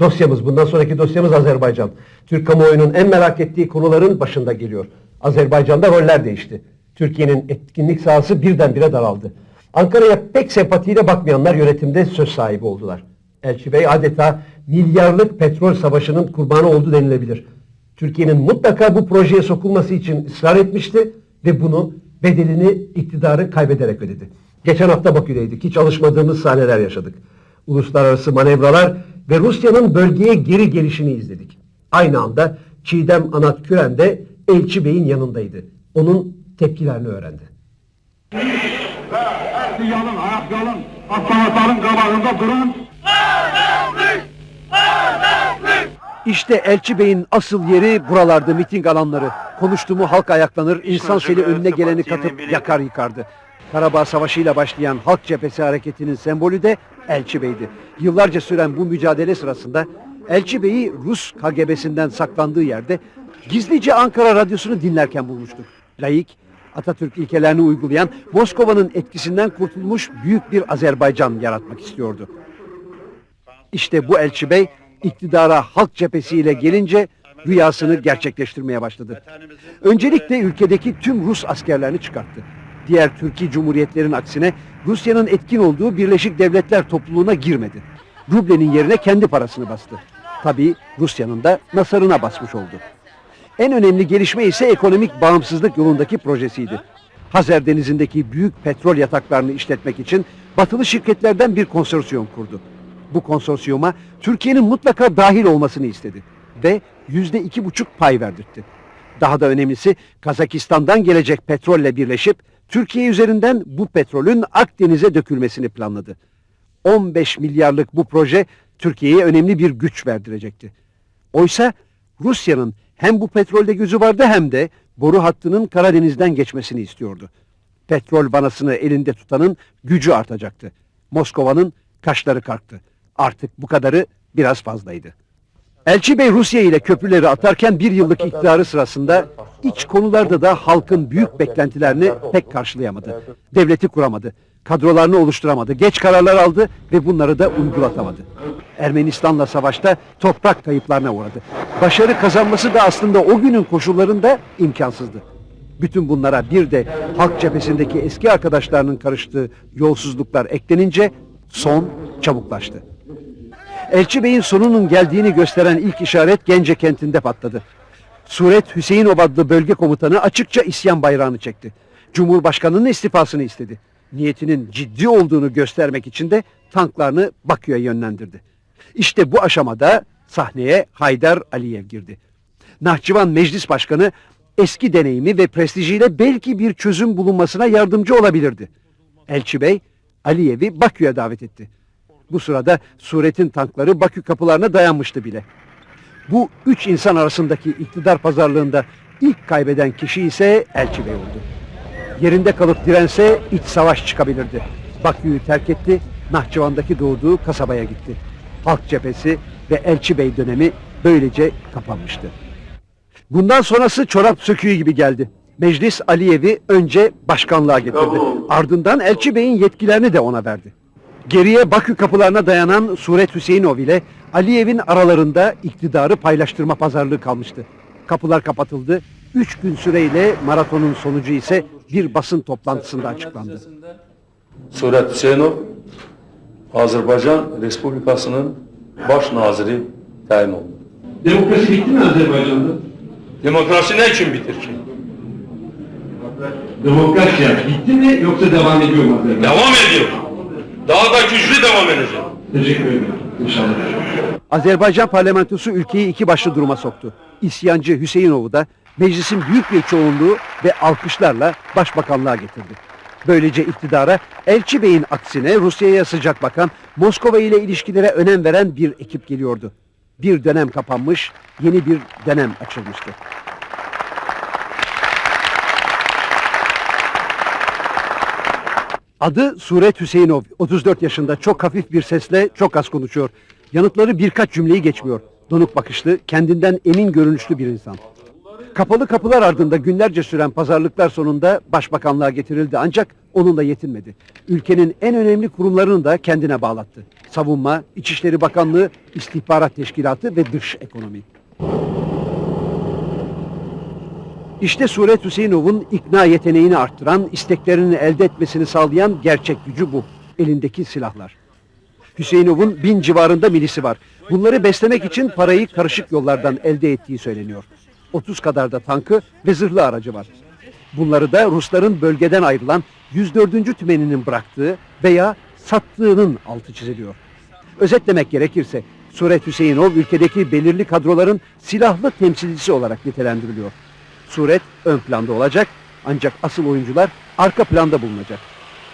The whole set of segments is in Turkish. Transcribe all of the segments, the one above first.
Dosyamız, bundan sonraki dosyamız Azerbaycan. Türk kamuoyunun en merak ettiği konuların başında geliyor. Azerbaycan'da roller değişti. Türkiye'nin etkinlik sahası birdenbire daraldı. Ankara'ya pek sempatiyle bakmayanlar yönetimde söz sahibi oldular. Elçi Bey adeta milyarlık petrol savaşının kurbanı oldu denilebilir. Türkiye'nin mutlaka bu projeye sokulması için ısrar etmişti ve bunu bedelini iktidarı kaybederek ödedi. Geçen hafta Bakü'deydik. Hiç alışmadığımız sahneler yaşadık. Uluslararası manevralar ve Rusya'nın bölgeye geri gelişini izledik. Aynı anda Çiğdem Anat Küren de Elçi Bey'in yanındaydı. Onun tepkilerini öğrendi. Kabağında duran İşte Elçi Bey'in asıl yeri buralarda miting alanları. Konuştu mu halk ayaklanır, insan seli önüne geleni katıp yakar yıkardı. Karabağ Savaşı ile başlayan Halk Cephesi hareketinin sembolü de Elçi Bey'di. Yıllarca süren bu mücadele sırasında Elçi Bey'i Rus KGB'sinden saklandığı yerde gizlice Ankara Radyosu'nu dinlerken bulmuştuk. Laik, Atatürk ilkelerini uygulayan Moskova'nın etkisinden kurtulmuş büyük bir Azerbaycan yaratmak istiyordu. İşte bu Elçi Bey iktidara halk cephesiyle gelince rüyasını gerçekleştirmeye başladı. Öncelikle ülkedeki tüm Rus askerlerini çıkarttı. Diğer Türkiye Cumhuriyetlerin aksine Rusya'nın etkin olduğu Birleşik Devletler topluluğuna girmedi. Rublenin yerine kendi parasını bastı. Tabii Rusya'nın da nasarına basmış oldu. En önemli gelişme ise ekonomik bağımsızlık yolundaki projesiydi. Hazer Denizi'ndeki büyük petrol yataklarını işletmek için batılı şirketlerden bir konsorsiyum kurdu. Bu konsorsiyuma Türkiye'nin mutlaka dahil olmasını istedi ve yüzde iki buçuk pay verdirtti. Daha da önemlisi Kazakistan'dan gelecek petrolle birleşip Türkiye üzerinden bu petrolün Akdeniz'e dökülmesini planladı. 15 milyarlık bu proje Türkiye'ye önemli bir güç verdirecekti. Oysa Rusya'nın hem bu petrolde gözü vardı hem de boru hattının Karadeniz'den geçmesini istiyordu. Petrol vanasını elinde tutanın gücü artacaktı. Moskova'nın kaşları kalktı. Artık bu kadarı biraz fazlaydı. Elçi Bey Rusya ile köprüleri atarken bir yıllık iktidarı sırasında iç konularda da halkın büyük beklentilerini pek karşılayamadı. Devleti kuramadı, kadrolarını oluşturamadı, geç kararlar aldı ve bunları da uygulatamadı. Ermenistan'la savaşta toprak kayıplarına uğradı. Başarı kazanması da aslında o günün koşullarında imkansızdı. Bütün bunlara bir de halk cephesindeki eski arkadaşlarının karıştığı yolsuzluklar eklenince son çabuklaştı. Elçi Bey'in sonunun geldiğini gösteren ilk işaret Gence kentinde patladı. Suret Hüseyin adlı bölge komutanı açıkça isyan bayrağını çekti. Cumhurbaşkanının istifasını istedi. Niyetinin ciddi olduğunu göstermek için de tanklarını Bakü'ye yönlendirdi. İşte bu aşamada sahneye Haydar Aliyev girdi. Nahçıvan Meclis Başkanı eski deneyimi ve prestijiyle belki bir çözüm bulunmasına yardımcı olabilirdi. Elçi Bey Aliyev'i Bakü'ye davet etti. Bu sırada Suret'in tankları Bakü kapılarına dayanmıştı bile. Bu üç insan arasındaki iktidar pazarlığında ilk kaybeden kişi ise Elçi Bey oldu. Yerinde kalıp dirense iç savaş çıkabilirdi. Bakü'yü terk etti, Nahçıvan'daki doğduğu kasabaya gitti. Halk cephesi ve Elçi Bey dönemi böylece kapanmıştı. Bundan sonrası çorap söküğü gibi geldi. Meclis Aliyev'i önce başkanlığa getirdi. Ardından Elçi Bey'in yetkilerini de ona verdi. Geriye Bakü kapılarına dayanan Suret Hüseyinov ile Aliyev'in aralarında iktidarı paylaştırma pazarlığı kalmıştı. Kapılar kapatıldı. Üç gün süreyle maratonun sonucu ise bir basın toplantısında açıklandı. Suret Hüseynov Azerbaycan Respublikası'nın baş naziri tayin oldu. Demokrasi bitti mi Azerbaycan'da? Demokrasi ne için bitir ki? Demokrasi bitti mi yoksa devam ediyor mu Azerbaycan? Devam ediyor. Daha da güçlü devam edecek. Teşekkür ederim. İnşallah. Azerbaycan parlamentosu ülkeyi iki başlı duruma soktu. İsyancı Hüseyinov'u da meclisin büyük bir çoğunluğu ve alkışlarla başbakanlığa getirdi. Böylece iktidara Elçi Bey'in aksine Rusya'ya sıcak bakan, Moskova ile ilişkilere önem veren bir ekip geliyordu. Bir dönem kapanmış, yeni bir dönem açılmıştı. Adı Suret Hüseyinov. 34 yaşında çok hafif bir sesle çok az konuşuyor. Yanıtları birkaç cümleyi geçmiyor. Donuk bakışlı, kendinden emin görünüşlü bir insan. Kapalı kapılar ardında günlerce süren pazarlıklar sonunda başbakanlığa getirildi ancak onunla yetinmedi. Ülkenin en önemli kurumlarını da kendine bağlattı. Savunma, İçişleri Bakanlığı, İstihbarat Teşkilatı ve Dış Ekonomi. İşte Suret Hüseyinov'un ikna yeteneğini arttıran, isteklerini elde etmesini sağlayan gerçek gücü bu. Elindeki silahlar. Hüseyinov'un bin civarında milisi var. Bunları beslemek için parayı karışık yollardan elde ettiği söyleniyor. 30 kadar da tankı ve zırhlı aracı var. Bunları da Rusların bölgeden ayrılan 104. tümeninin bıraktığı veya sattığının altı çiziliyor. Özetlemek gerekirse Suret Hüseyinov ülkedeki belirli kadroların silahlı temsilcisi olarak nitelendiriliyor. Suret ön planda olacak ancak asıl oyuncular arka planda bulunacak.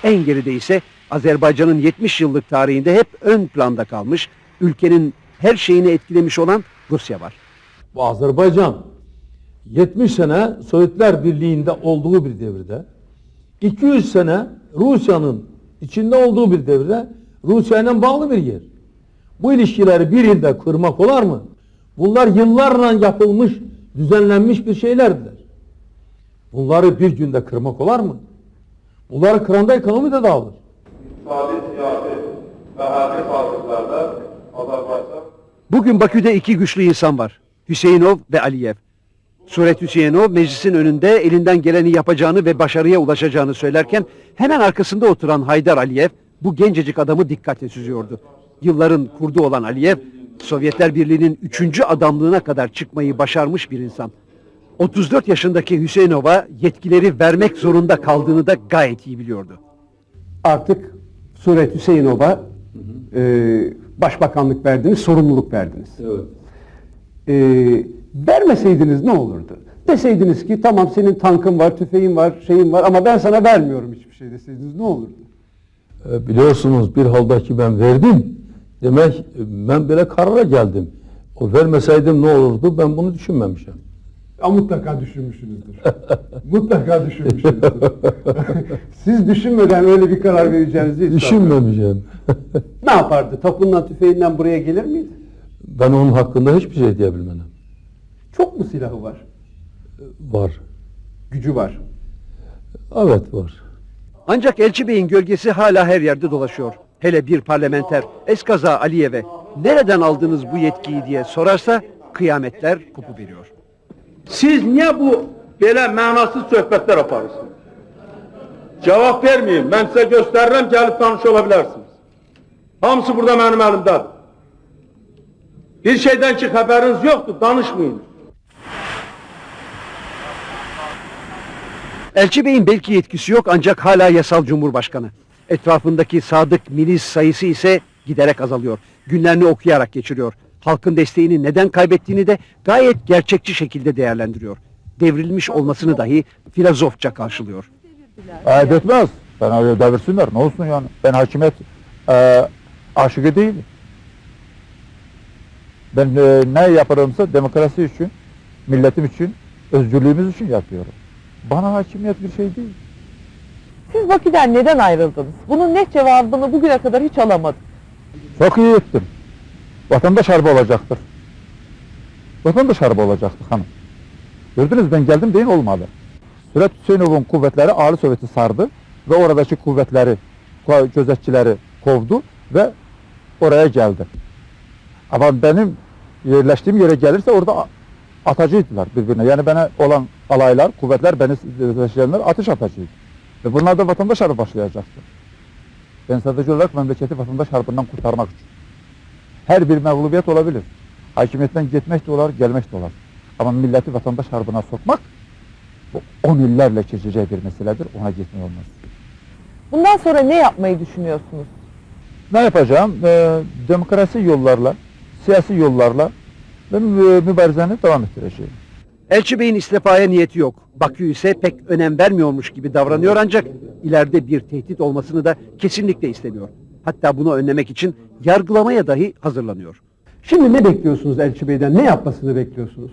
En geride ise Azerbaycan'ın 70 yıllık tarihinde hep ön planda kalmış, ülkenin her şeyini etkilemiş olan Rusya var. Bu Azerbaycan 70 sene Sovyetler Birliği'nde olduğu bir devirde 200 sene Rusya'nın içinde olduğu bir devirde Rusya'yla bağlı bir yer. Bu ilişkileri bir yılda kırmak olar mı? Bunlar yıllarla yapılmış, düzenlenmiş bir şeylerdiler. Bunları bir günde kırmak olar mı? Bunları kıranda ekonomi de dağılır. İktisadi, siyasi ve hərbi sazlıqlarda Azərbaycan Bugün Bakü'de iki güçlü insan var. Hüseyinov ve Aliyev. Suret Hüseyinov meclisin önünde elinden geleni yapacağını ve başarıya ulaşacağını söylerken hemen arkasında oturan Haydar Aliyev bu gencecik adamı dikkatle süzüyordu. Yılların kurdu olan Aliyev, Sovyetler Birliği'nin üçüncü adamlığına kadar çıkmayı başarmış bir insan. 34 yaşındaki Hüseyinov'a yetkileri vermek zorunda kaldığını da gayet iyi biliyordu. Artık Suret Hüseyinov'a e, başbakanlık verdiniz, sorumluluk verdiniz. Evet. E, vermeseydiniz ne olurdu? Deseydiniz ki tamam senin tankın var, tüfeğin var, şeyin var ama ben sana vermiyorum hiçbir şey deseydiniz ne olurdu? E, biliyorsunuz bir halda ki ben verdim. Demek ben böyle karara geldim. O vermeseydim ne olurdu ben bunu düşünmemişim. Ya mutlaka düşünmüşsünüzdür. mutlaka düşünmüşsünüzdür. Siz düşünmeden öyle bir karar vereceğinizi Düşünmemişim. Ne yapardı? Topundan tüfeğinden buraya gelir miydi? ben onun hakkında hiçbir şey diyebilmem. Çok mu silahı var? Var. Gücü var. Evet var. Ancak Elçi Bey'in gölgesi hala her yerde dolaşıyor. Hele bir parlamenter Eskaza Aliyev'e nereden aldınız bu yetkiyi diye sorarsa kıyametler kopu veriyor. Siz niye bu böyle mənasız söhbətlər aparırsınız? Cavab vermeyin. Ben size gösteririm gelip tanış olabilirsiniz. Hamısı burada benim elimdedir. Bir şeyden ki haberiniz yoktu, danışmayın. Elçi Bey'in belki yetkisi yok ancak hala yasal cumhurbaşkanı. Etrafındaki sadık milis sayısı ise giderek azalıyor. Günlerini okuyarak geçiriyor. Halkın desteğini neden kaybettiğini de gayet gerçekçi şekilde değerlendiriyor. Devrilmiş olmasını dahi filozofça karşılıyor. Ayıp etmez. Ben öyle devirsinler. Ne olsun yani? Ben hakimiyet e, aşığı değilim. Ben e, ne yaparımsa demokrasi için, milletim için, özgürlüğümüz için yapıyorum. Bana hakimiyet bir şey değil. Siz Bakü'den neden ayrıldınız? Bunun net cevabını bugüne kadar hiç alamadım. Çok iyi ettim. Vatandaş harbi olacaktır. Vatandaş harbi olacaktır hanım. Gördünüz ben geldim deyin olmadı. Süret Hüseynov'un kuvvetleri Ali Sovyeti sardı ve oradaki kuvvetleri, gözetçileri kovdu ve oraya geldi. Ama benim yerleştiğim yere gelirse orada atacıydılar birbirine. Yani bana olan alaylar, kuvvetler, beni seçenler atış atacıydı. Ve bunlar da vatandaş harbi başlayacaktı. Ben sadece olarak memleketi vatandaş harbından kurtarmak için. Her bir mağlubiyet olabilir. Hakimiyetten gitmek de olar, gelmek de olar. Ama milleti vatandaş harbına sokmak bu on illerle çözeceği bir meseledir. Ona gitme olmaz. Bundan sonra ne yapmayı düşünüyorsunuz? Ne yapacağım? Ee, demokrasi yollarla, siyasi yollarla ben e, mübarizeni devam ettireceğim. Elçi Bey'in istifaya niyeti yok. Bakü ise pek önem vermiyormuş gibi davranıyor ancak ileride bir tehdit olmasını da kesinlikle istemiyor. Hatta bunu önlemek için yargılamaya dahi hazırlanıyor. Şimdi ne bekliyorsunuz Elçi Bey'den? Ne yapmasını bekliyorsunuz?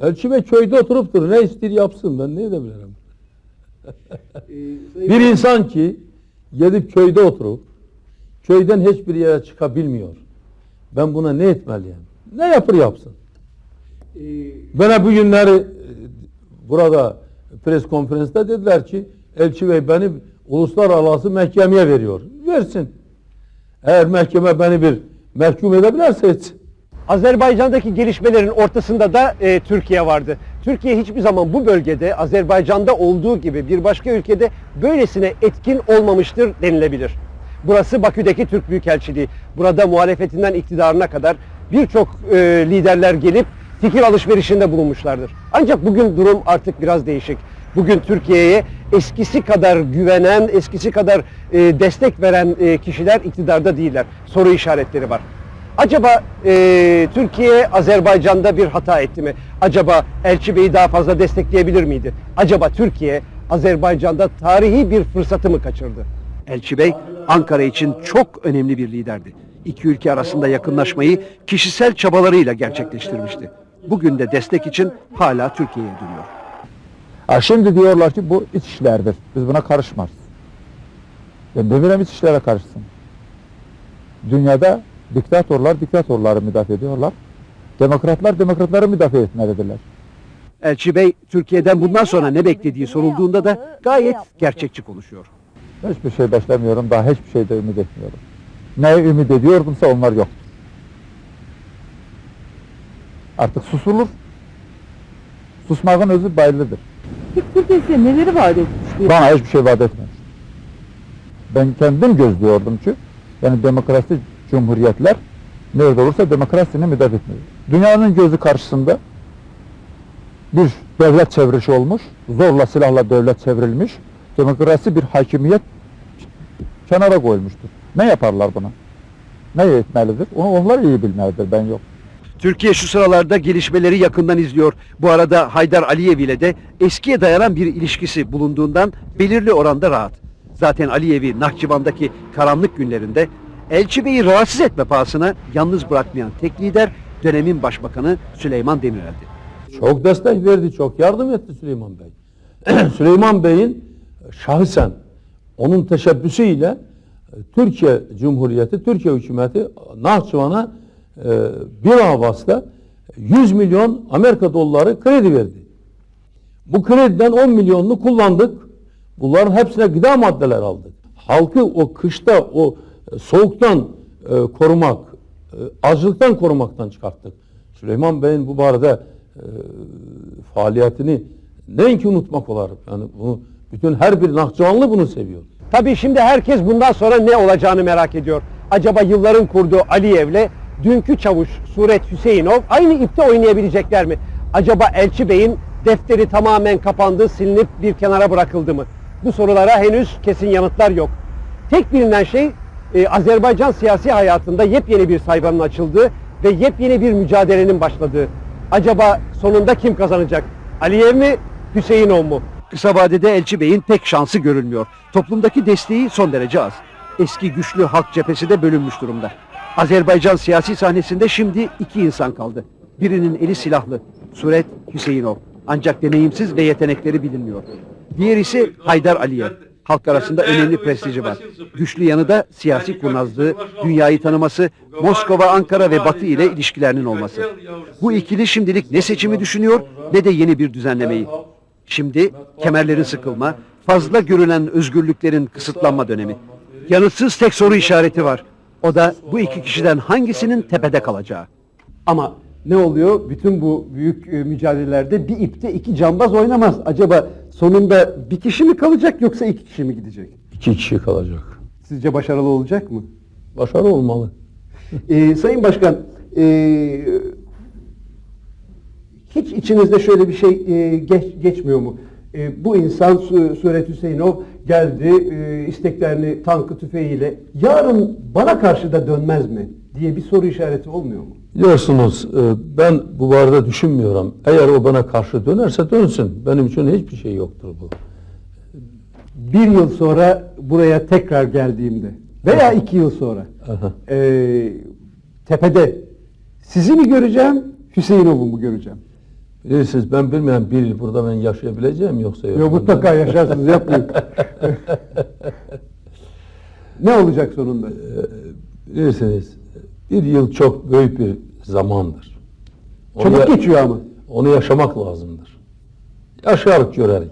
Elçi Bey köyde oturuptur. Ne ister yapsın ben ne edebilirim. bir insan ki gidip köyde oturup köyden hiçbir yere çıkabilmiyor. Ben buna ne etmeliyim? Ne yapır yapsın. Bana bu günleri burada pres konferansında dediler ki Elçi Bey beni uluslararası mahkemeye veriyor. Versin. Eğer mahkeme beni bir mahkum edebilirse etsin. Azerbaycan'daki gelişmelerin ortasında da e, Türkiye vardı. Türkiye hiçbir zaman bu bölgede Azerbaycan'da olduğu gibi bir başka ülkede böylesine etkin olmamıştır denilebilir. Burası Bakü'deki Türk Büyükelçiliği. Burada muhalefetinden iktidarına kadar birçok e, liderler gelip fikir alışverişinde bulunmuşlardır. Ancak bugün durum artık biraz değişik. Bugün Türkiye'ye eskisi kadar güvenen, eskisi kadar e, destek veren e, kişiler iktidarda değiller. Soru işaretleri var. Acaba e, Türkiye Azerbaycan'da bir hata etti mi? Acaba Elçi Bey'i daha fazla destekleyebilir miydi? Acaba Türkiye Azerbaycan'da tarihi bir fırsatı mı kaçırdı? Elçi Bey Ankara için çok önemli bir liderdi. İki ülke arasında yakınlaşmayı kişisel çabalarıyla gerçekleştirmişti. Bugün de destek için hala Türkiye'ye dönüyor. Ha, şimdi diyorlar ki bu iç işlerdir. Biz buna karışmaz. Ben demirem iç işlere karışsın. Dünyada diktatorlar diktatorları müdafaa ediyorlar. Demokratlar demokratları müdafaa etmelidirler. Elçi Bey Türkiye'den bundan sonra ne beklediği sorulduğunda da gayet gerçekçi konuşuyor. Hiçbir şey beklemiyorum. Daha hiçbir şeyde ümit etmiyorum. Neye ümit ediyordumsa onlar yok. Artık susulur. Susmağın özü bayılıdır. Peki Türkiye size neleri vaat etmiş? Bana hiçbir şey vaat etmemiş. Ben kendim gözlüyordum ki yani demokrasi cumhuriyetler nerede olursa demokrasini müdafaa etmiyor. Dünyanın gözü karşısında bir devlet çevrişi olmuş, zorla silahla devlet çevrilmiş, demokrasi bir hakimiyet kenara koymuştur. Ne yaparlar buna? Ne etmelidir? Onu onlar iyi bilmelidir, ben yok. Türkiye şu sıralarda gelişmeleri yakından izliyor. Bu arada Haydar Aliyev ile de eskiye dayanan bir ilişkisi bulunduğundan belirli oranda rahat. Zaten Aliyev'i Nahçıvan'daki karanlık günlerinde Elçi Bey'i rahatsız etme pahasına yalnız bırakmayan tek lider dönemin başbakanı Süleyman Demirel'di. Çok destek verdi, çok yardım etti Süleyman Bey. Süleyman Bey'in şahsen onun teşebbüsüyle e, Türkiye Cumhuriyeti, Türkiye hükümeti Nahçıvan'a bir havasla 100 milyon Amerika doları kredi verdi. Bu krediden 10 milyonunu kullandık. Bunların hepsine gıda maddeler aldık. Halkı o kışta o e, soğuktan e, korumak, e, açlıktan korumaktan çıkarttık. Süleyman Bey'in bu barada e, faaliyetini ne ki unutmak olar. Yani bunu bütün her bir Nahçıvanlı bunu seviyor. Tabii şimdi herkes bundan sonra ne olacağını merak ediyor. Acaba yılların kurduğu Aliyev'le dünkü çavuş Suret Hüseyinov aynı ipte oynayabilecekler mi? Acaba Elçi Bey'in defteri tamamen kapandı, silinip bir kenara bırakıldı mı? Bu sorulara henüz kesin yanıtlar yok. Tek bilinen şey e, Azerbaycan siyasi hayatında yepyeni bir sayfanın açıldığı ve yepyeni bir mücadelenin başladığı. Acaba sonunda kim kazanacak? Aliyev mi, Hüseyinov mu? Kısa vadede Elçi Bey'in pek şansı görülmüyor. Toplumdaki desteği son derece az. Eski güçlü halk cephesi de bölünmüş durumda. Azerbaycan siyasi sahnesinde şimdi iki insan kaldı. Birinin eli silahlı, Suret Hüseyinov. Ancak deneyimsiz ve yetenekleri bilinmiyor. Diğerisi Haydar Aliyev. Halk arasında önemli prestiji var. Güçlü yanı da siyasi kurnazlığı, dünyayı tanıması, Moskova, Ankara ve Batı ile ilişkilerinin olması. Bu ikili şimdilik ne seçimi düşünüyor ne de yeni bir düzenlemeyi. Şimdi kemerlerin sıkılma, fazla görülen özgürlüklerin kısıtlanma dönemi. Yanıtsız tek soru işareti var. O da bu iki kişiden hangisinin tepede kalacağı. Ama ne oluyor? Bütün bu büyük e, mücadelelerde bir ipte iki cambaz oynamaz. Acaba sonunda bir kişi mi kalacak yoksa iki kişi mi gidecek? İki kişi kalacak. Sizce başarılı olacak mı? Başarı olmalı. Ee, Sayın Başkan, ee, hiç içinizde şöyle bir şey ee, geç, geçmiyor mu? Ee, bu insan Su- Suret Hüseyinov geldi, ee, isteklerini tankı tüfeğiyle yarın bana karşı da dönmez mi diye bir soru işareti olmuyor mu? Biliyorsunuz e, ben bu barada düşünmüyorum. Eğer o bana karşı dönerse dönsün. Benim için hiçbir şey yoktur bu. Bir yıl sonra buraya tekrar geldiğimde veya iki yıl sonra Aha. ee, tepede sizi mi göreceğim, Hüseyinov'u mu göreceğim? Bilirsiniz ben bilmeyen bir yıl burada ben yaşayabileceğim yoksa yok. Yok mutlaka yaşarsınız yapmayın. ne olacak sonunda? Bilirsiniz bir yıl çok büyük bir zamandır. Onu Çabuk geçiyor ama. Onu yaşamak lazımdır. yaşayarıq, görərik.